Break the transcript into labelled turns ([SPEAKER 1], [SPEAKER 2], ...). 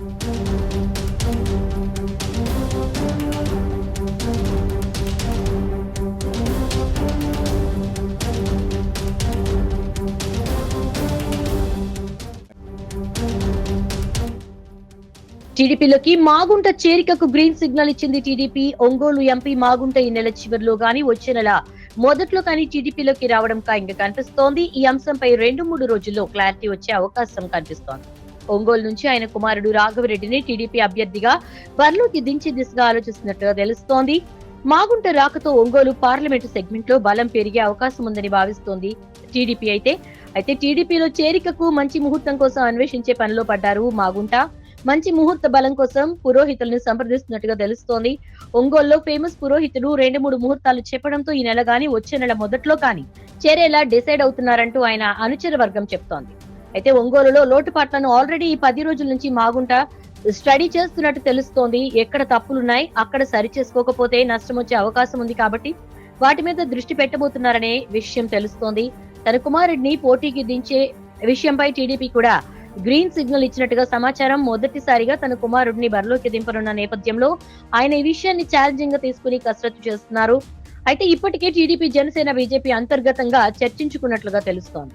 [SPEAKER 1] టీడీపీలోకి మాగుంట చేరికకు green signal ఇచ్చింది టీడీపీ. ఒంగోలు ఎంపీ మాగుంట ఈ నెల చివరిలో గాని వచ్చే నెల మొదట్లో కానీ టీడీపీలోకి రావడం ఖాయంగా కనిపిస్తోంది. ఈ అంశంపై రెండు మూడు రోజుల్లో క్లారిటీ వచ్చే అవకాశం కనిపిస్తోంది. ఒంగోలు నుంచి ఆయన కుమారుడు రాఘవరెడ్డిని టీడీపీ అభ్యర్థిగా బరిలోకి దించే దిశగా ఆలోచిస్తున్నట్టుగా తెలుస్తోంది. మాగుంట రాకతో ఒంగోలు పార్లమెంటు సెగ్మెంట్లో బలం పెరిగే అవకాశం ఉందని భావిస్తోంది టీడీపీ అయితే. అయితే టీడీపీలో చేరికకు మంచి ముహూర్తం కోసం అన్వేషించే పనిలో పడ్డారు మాగుంట. మంచి ముహూర్త బలం కోసం పురోహితులను సంప్రదిస్తున్నట్టుగా తెలుస్తోంది. ఒంగోలులో ఫేమస్ పురోహితులు రెండు మూడు ముహూర్తాలు చెప్పడంతో ఈ నెల గాని వచ్చే నెల మొదట్లో కానీ చేరేలా డిసైడ్ అవుతున్నారంటూ ఆయన అనుచర వర్గం చెప్తోంది. అయితే ఒంగోలులో లోటుపాట్లను ఆల్రెడీ ఈ పది రోజుల నుంచి మాగుంట స్టడీ చేస్తున్నట్టు తెలుస్తోంది. ఎక్కడ తప్పులున్నాయి అక్కడ సరి చేసుకోకపోతే నష్టం వచ్చే అవకాశం ఉంది కాబట్టి వాటి మీద దృష్టి పెట్టబోతున్నారనే విషయం తెలుస్తోంది. తన కుమారుడిని పోటీకి దించే విషయంపై టీడీపీ కూడా గ్రీన్ సిగ్నల్ ఇచ్చినట్టుగా సమాచారం మొదటిసారిగా తన కుమారుడిని బరిలోకి దింపనున్న నేపథ్యంలో ఆయన ఈ విషయాన్ని ఛాలెంజింగ్గా తీసుకుని కసరత్తు చేస్తున్నారు. అయితే ఇప్పటికే టీడీపీ జనసేన బీజేపీ అంతర్గతంగా చర్చించుకున్నట్లుగా తెలుస్తోంది.